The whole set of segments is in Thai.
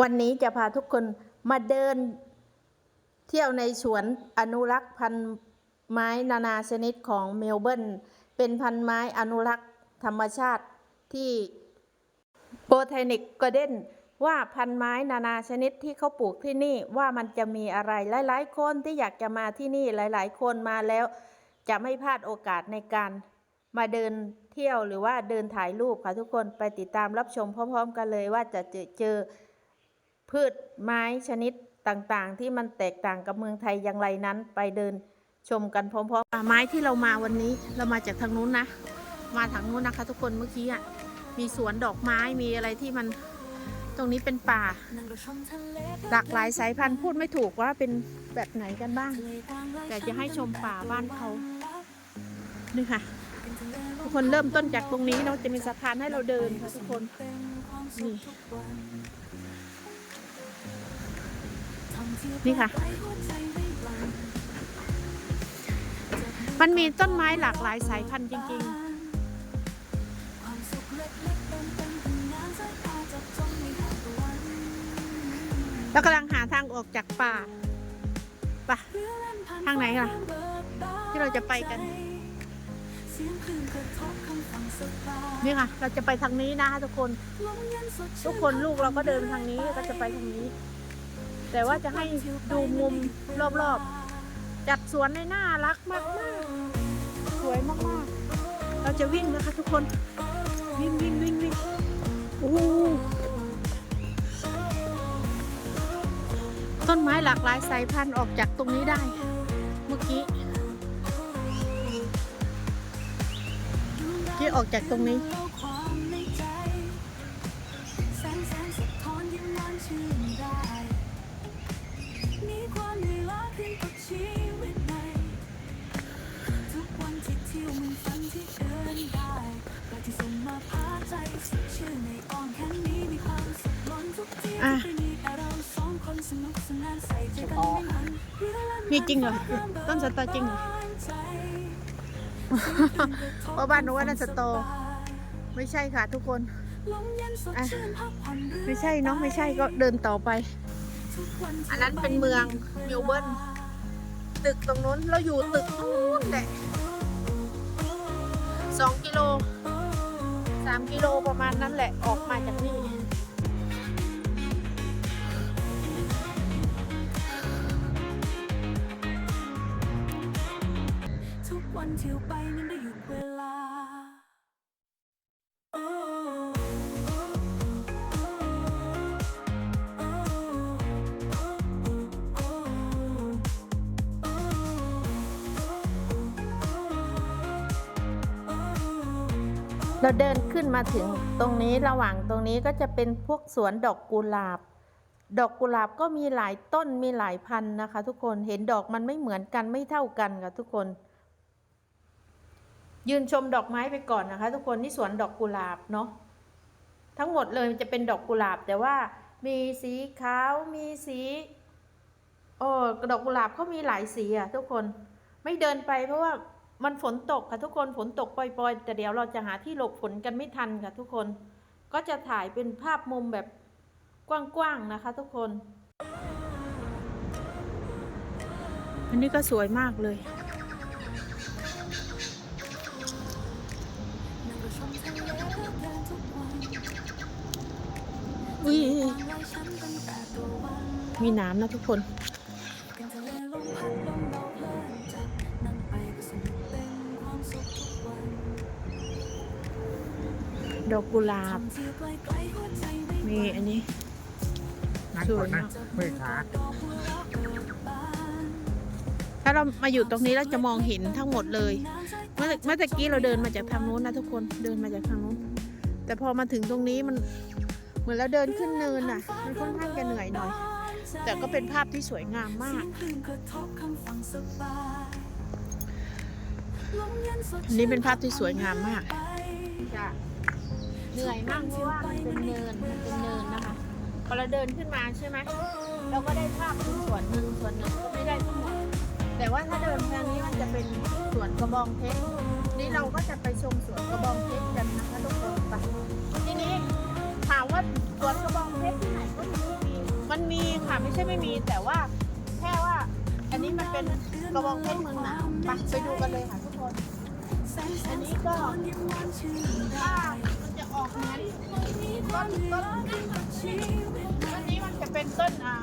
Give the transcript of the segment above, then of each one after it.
วันนี้จะพาทุกคนมาเดิน เที่ยวในสวนอนุรักษ์พันธุ์ไม้นานาชนิดของเมลเบิร์นเป็นพันธุ์ไม้อนุรักษ์ธรรมชาติที่โบทนิกก a เด้นว่าพันไม้นานาชนิดที่เขาปลูกที่นี่ว่ามันจะมีอะไรหลาย ๆ คนที่อยากจะมาที่นี่หลาย ๆ คนมาแล้ว จะไม่พลาดโอกาสในการมาเดินเที่ยวหรือว่าเดินถ่ายรูปค่ะทุกคนไปติดตามรับชมพร้อม ๆ กันเลยว่าจะเจอเจอ พืชไม้ชนิดต่างๆ ที่มันแตกต่างกับเมืองไทยอย่างไรนั้น ไปเดินชมกันพร้อมๆไม้ที่เรามาวันนี้เรามาจากทางนู้นนะ มาทางนู้นนะคะ ทุกคนเมื่อกี้อะมีสวนดอกไม้มีอะไรที่มันตรงนี้เป็นป่า หลากหลายสายพันธุ์พูดไม่ถูกว่าเป็นแบบไหนกันบ้าง แต่จะให้ชมป่าบ้านเขานี่ค่ะ ทุกคนเริ่มต้นจากตรงนี้เนาะจะมีสะพานให้เราเดินค่ะทุกคนนี่ นี่ค่ะ มันมีต้นไม้หลากหลายสายพันธุ์จริง ๆแล้วกำลังหาทางออกจากป่าป่ะ ทางไหนล่ะ ที่เราจะไปกัน นี่ค่ะ เราจะไปทางนี้นะคะทุกคน ทุกคนลูกเราก็เดินทางนี้ก็จะไปทางนี้ แต่ว่าจะให้ดูมุมรอบๆ จัดสวนในน่ารักมากๆ สวยมากๆ เราจะวิ่งนะคะทุกคน วิ่งวิ่งวิ่งวิ่งโอ้โหต้นไม้หลากหลายสายพันธุ์ออกจากตรงนี้ได้ เมื่อกี้ ออกจากตรงนี้มีความเหนื่อยล้าขึ้นกับชีวิตใหม่ทุกวันที่เที่ยวมันฝันที่เดินได้แต่ที่ส่งมาพาใจสดชื่นในอ้อมแค่นี้มีความสุขล้นทุกที่อะที่มีแต่เราสองคนสนุกสนานใส่ใจกันไม่หันเรือและมีจริงเหรอ ต้นสตอจริงเหรอใจ เพราะบ้านหนูว่านั่นสตอ ไม่ใช่ค่ะทุกคนไม่ใช่เนาะไม่ใช่ก็เดินต่อไป อันนั้นเป็นเมืองเมลเบิร์นตึกตรงนู้นเราอยู่ตึกนู้นแหละสองกิโลสามกิโลประมาณนั้นแหละออกมาจากนี่ทุกวันที่ไป เราเดินขึ้นมาถึงตรงนี้ระหว่างตรงนี้ก็จะเป็นพวกสวนดอกกุหลาบ ดอกกุหลาบก็มีหลายต้นมีหลายพันนะคะ ทุกคนเห็นดอกมันไม่เหมือนกันไม่เท่ากันค่ะทุกคน ยืนชมดอกไม้ไปก่อนนะคะ ทุกคนที่สวนดอกกุหลาบเนาะทั้งหมดเลยจะเป็นดอกกุหลาบ แต่ว่ามีสีขาวมีสีโอ้ดอกกุหลาบเขามีหลายสีอะทุกคนไม่เดินไปเพราะว่า มันฝนตกค่ะทุกคนฝนตกปล่อยๆ แต่เดี๋ยวเราจะหาที่หลบฝนกันไม่ทันค่ะทุกคน ก็จะถ่ายเป็นภาพมุมแบบกว้างๆนะคะ ทุกคน อันนี้ก็สวยมากเลย อุ้ยมีน้ำนะทุกคน ดอกกุหลาบทำเที่ยวไกลๆหัวใจไม่มีอันนี้ นั่งก่อนนะเมื่อยขาดอกบัวเราเบิกบานถ้าเรามาอยู่ตรงนี้เราจะมองเห็นทั้งหมดเลย เมื่อเมื่อตะกี้เราเดินมาจากทางนู้นนะทุกคนเดินมาจากทางนู้น แต่พอมาถึงตรงนี้มันเหมือนเราเดินขึ้นเนินอะ มันค่อนข้างจะเหนื่อยหน่อย แต่ก็เป็นภาพที่สวยงามมากเสียงคลื่นกระทบคำฟังสบายลมเย็นสดอันนี้เป็นภาพที่สวยงามมากไปจะ เหนื่อยมากเพราะว่ามันเป็นเนินมันเป็นเนินนะคะพอเราเดินขึ้นมาใช่ไหมเราก็ได้ภาพส่วนหนึ่งส่วนหนึ่งก็ไม่ได้ทั้งหมดแต่ว่าถ้าเดินทางนี้มันจะเป็นสวนกระบองเพชรนี่เราก็จะไปชมสวนกระบองเพชรกันนะคะทุกคนไปทีนี้ถามว่าสวนกระบองเพชรที่ไหนก็มีมันมีค่ะไม่ใช่ไม่มีแต่ว่าแค่ว่าอันนี้มันเป็นกระบองเพชรเมืองหนาวไปไปดูกันเลยค่ะทุกคนอันนี้ก็ถ้า เหมือนต้นต้นต้นนี้มันจะเป็นต้นอ่า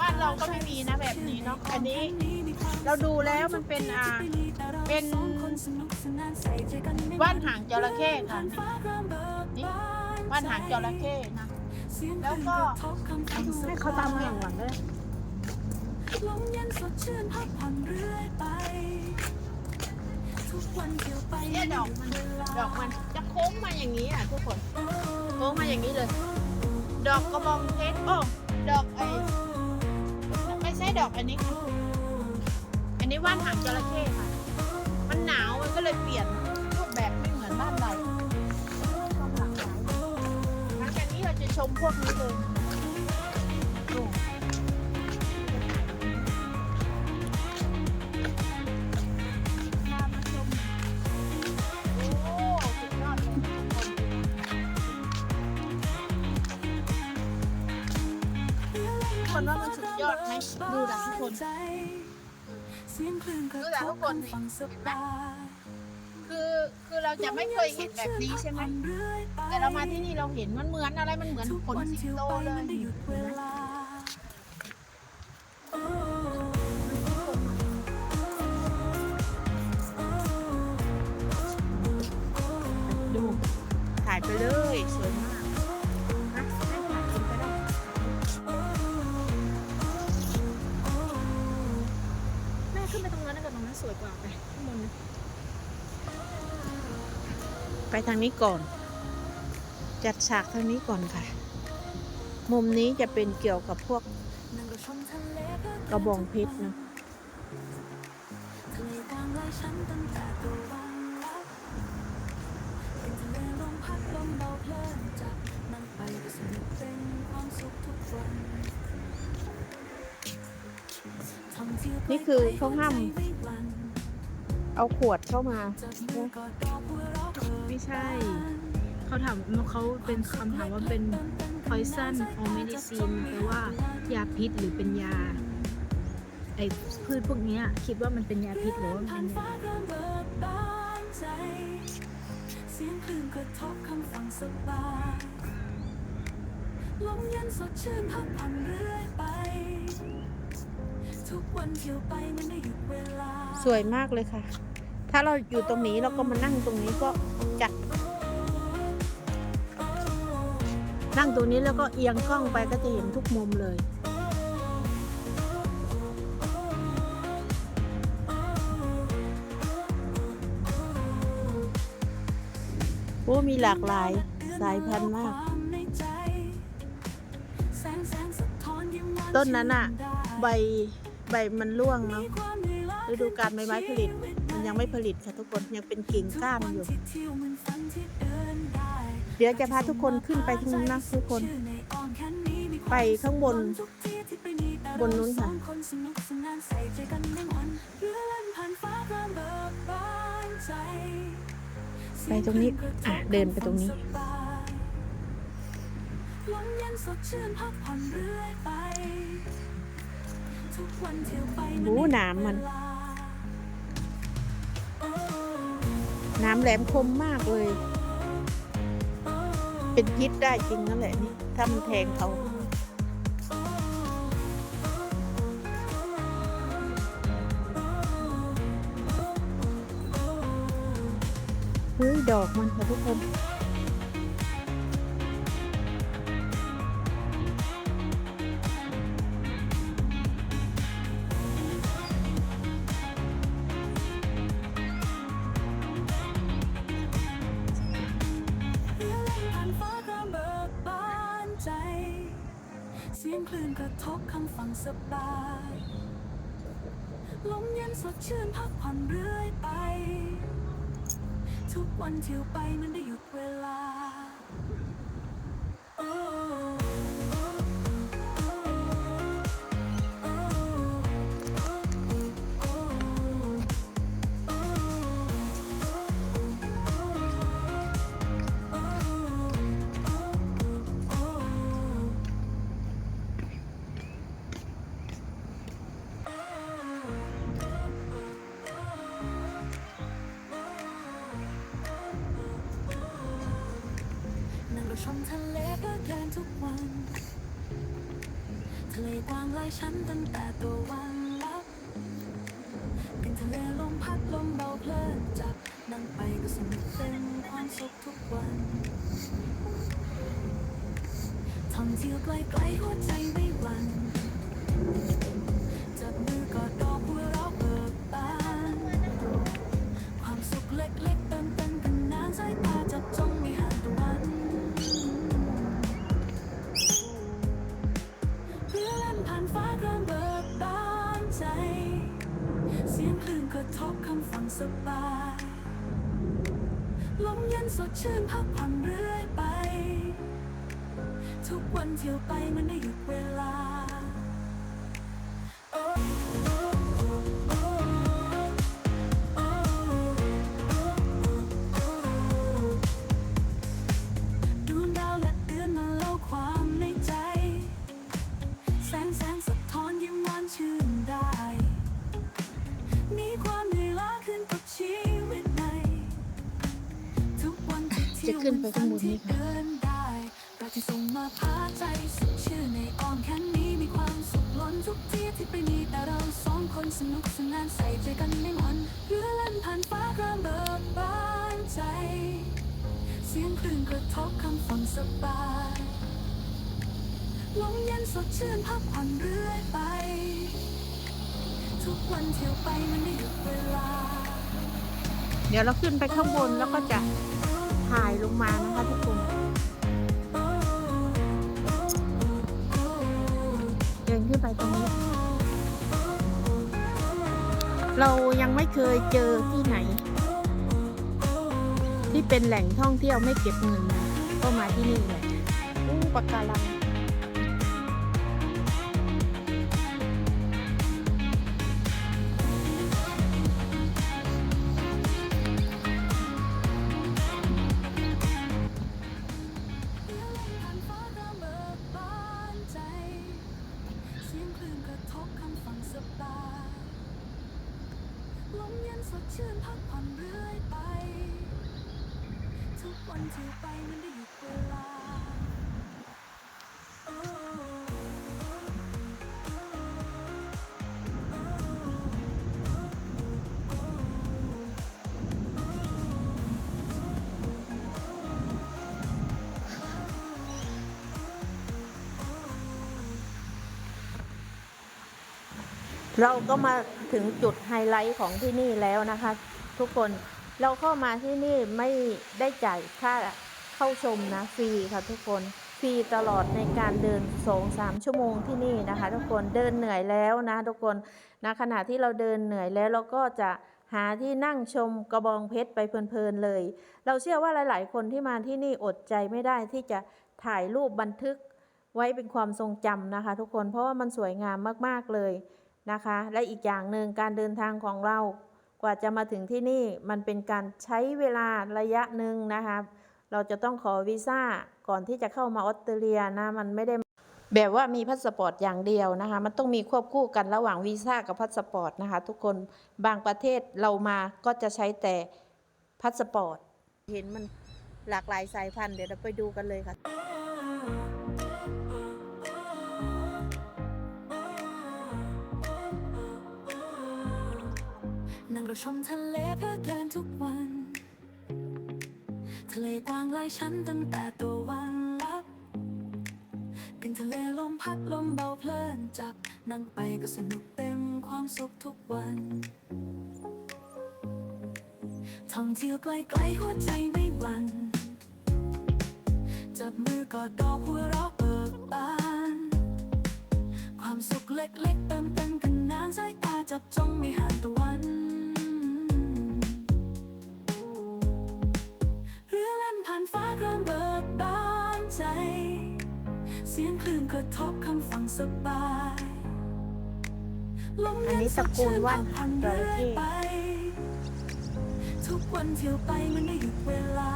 บ้านเราก็ไม่มีนะแบบนี้เนาะอันนี้เราดูแล้วมันเป็นอ่าเป็นว่านหางจระเข้ค่ะนี่ว่านหางจระเข้นะแล้วก็ให้เขาตามมาหลังๆเลยลมเย็นสดชื่นพักผ่อนเรื่อยไป เที่ยวไปเนี่ยดอกมันดอกมันจะโค้งมาอย่างนี้อะทุกคนโค้งมาอย่างนี้เลย ดอกกระบองเพชรโอ้ดอกไอ้ไม่ใช่ดอกอันนี้ค่ะอันนี้ว่านหางจระเข้ค่ะ มันหนาวมันก็เลยเปลี่ยนรูปแบบไม่เหมือนบ้านเราความหลากหลายหลังจากนี้เราจะชมพวกนี้เลย ยอดไหมดูนะทุกคนเสียงคลื่นกระดูทนะทุบกคนฟังสบายคือคือเราจะไม่เคยเห็นแบบนี้ใช่ไหมแต่เรามาที่นี่เราเห็นมันเหมือนอะไรมันเหมือนทุกขนวันสิงที่โตไปเลมัยนได้หยุดเวลาโอ้โอ้ดูถ่ายไปเลยสวย สวยกว่าไปข้างบนนะไปทางนี้ก่อน จัดฉากทางนี้ก่อนค่ะ มุมนี้จะเป็นเกี่ยวกับพวกกระบองเพชรนะทะเลกลางลายฉันตั้งแต่ตะวันรับเป็นทะเลลมพัดลมเบาเพลินจับมันไปก็สนุกเป็นความสุขทุกวันท่องเที่ยวไปนี่คือเขาห้าม เอาขวดเข้ามาจับมือกอดรอหัวเราะเบิกไม่ใช่ เขาถามเขาเป็นคำถามว่าเป็น poison or medicine แปลว่ายาพิษหรือเป็นยาไอ้พืชพวกเนี้ยคิดว่ามันเป็นยาพิษหรือว่ามันผ่าเป็นนฟ้ายาเริ่มเบิกบานใจเสียงคลื่นกระทบคำฟังสบายลมเย็นสดชื่นพักผ่อนเรื่อยไป ทุกวันเที่ยวไปมันได้หยุดเวลา สวยมากเลยค่ะ ถ้าเราอยู่ตรงนี้เราก็มานั่งตรงนี้ก็จัดนั่งตรงนี้แล้วก็เอียงกล้องไปก็จะเห็นทุกมุมเลยโอ้มีหลากหลายสายพันธุ์มาก ต้นนั้นอะใบใบมันร่วงเนาะฤดูกาลใบไม้ผลิต ยังไม่ผลิตค่ะทุกคนยังเป็นกิ่งก้านอยู่ เดี๋ยวจะพาทุกคนขึ้นไปทางนู้นนะทุกคน ไปข้างบน บนนู้นค่ะไปตรงนี้ อะ เดินไปตรงนี้ลมเย็นสดชื่นพักผ่อนเรื่อยไป ทุกวันเที่ยวไปโอ้หนามมัน น้ำแหลมคมมากเลย เป็นพิษได้จริงนั่นแหละนี่ถ้ามันแทงเขาเฮ้ยดอกมันค่ะทุกคน ระทบคำฟังสบายลมเย็นสดชื่นพักผ่อนเรื่อยไป ทุกวันเที่ยวไปมันได้ ชมทะเลเพื่อเดินทุกวันทะเลกว้างหลายชั้นตั้งแต่ตัววันลับเป็นทะเลลมพัดลมเบาเพลินจับนั่งไปก็สนุกเต็มความสุขทุกวันท่องเที่ยวไกลๆหัวใจไม่หวั่น สดชื่นพักผ่อนเรื่อยไป ทุกวันเที่ยวไปมันได้หยุดเวลา ขึ้นไปข้างบนนี่ที่ค่ะเดินได้รักที่ส่งมาพาใจสุดชื่อในอ้อมแขนนี้มีความสุขล้นทุกที่ที่ไปมีแต่เราสองคนสนุกสนานใส่ใจกันไม่หวันเรือเล่นผ่านฟ้ากระเบิดบานใจ เสียงคลื่นกระทบคำฝั่งสบายลมเย็นสดชื่นพักผ่อนเรื่อยไป ทุกวันเที่ยวไปมันไม่หยุดเวลา เดี๋ยวเราขึ้นไปข้างบนแล้วก็จะ ถ่ายลงมานะคะทุกคนเดินขึ้นไปตรงนี้ เรายังไม่เคยเจอที่ไหน ที่เป็นแหล่งท่องเที่ยวไม่เก็บเงินนะก็มาที่นี่เลยอู้ปะการัง ที่ไปมันได้หยุดเวลาเราก็มาถึงจุดไฮไลท์ของที่นี่แล้วนะคะ ทุกคน เราเข้ามาที่นี่ไม่ได้จ่ายค่าเข้าชมนะฟรีค่ะทุกคนฟรีตลอดในการเดิน2องสามชั่วโมงที่นี่นะคะ ทุกคนเดินเหนื่อยแล้วนะ ทุกคนนะขณะที่เราเดินเหนื่อยแล้วเราก็จะหาที่นั่งชมกระบองเพชรไปเพลินๆเลย เราเชื่อว่าหลาย ๆ คนที่มาที่นี่อดใจไม่ได้ที่จะถ่ายรูปบันทึกไว้เป็นความทรงจำนะคะ ทุกคนเพราะว่ามันสวยงามมากๆเลยนะคะ และอีกอย่างหนึ่งการเดินทางของเรา กว่าจะมาถึงที่นี่มันเป็นการใช้เวลาระยะหนึ่งนะคะเราจะต้องขอวีซ่าก่อนที่จะเข้ามาออสเตรเลียนะมันไม่ได้แบบว่ามีพาสปอร์ตอย่างเดียวนะคะ มันต้องมีควบคู่กันระหว่างวีซ่ากับพาสปอร์ตนะคะ ทุกคนบางประเทศเรามาก็จะใช้แต่พาสปอร์ต เห็นมันหลากหลายสายพันธุ์เดี๋ยวเราไปดูกันเลยค่ะ รถชมทะเลเพื่อเดินทุกวัน ทะเลกว้างหลายชั้นตั้งแต่ตัววันลับเป็นทะเลลมพัดลมเบาเพลินจับนั่งไปก็สนุกเต็มความสุขทุกวัน ท่องเที่ยวไกลๆหัวใจไม่หวั่นจับมือกอดดอกหัวเราะเบิกบาน ความสุขเล็กๆเติมเต็มกันนานสายตาจับจ้องไม่ห่างตะวั สียงคลื่นกระทบคำฝั่งสบายลมอันเย็นี้สกูลว่าพันผ่อนจระเรื่อยเข้ไปทุกวันเที่ยวไปมันได้หยุดเวลา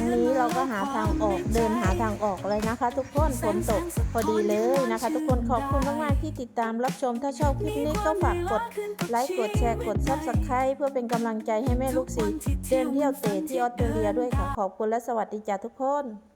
างนี้เราก็หาทางออกเดินหาทางออกเลยนะคะ ทุกคนฝนตกพอดีเลยนะคะ ทุกคนขอบคุณมากๆที่ติดตามรับชมถ้าชอบคลิปนี้ก็ฝากกดไลค์กดแชร์กดซับสไครต์เพื่อเป็นกำลังใจให้แม่ลูกสีเดินเที่ยวเตะที่ออสเตรเลียด้วยค่ะขอบคุณและสวัสดีจ้าทุกคน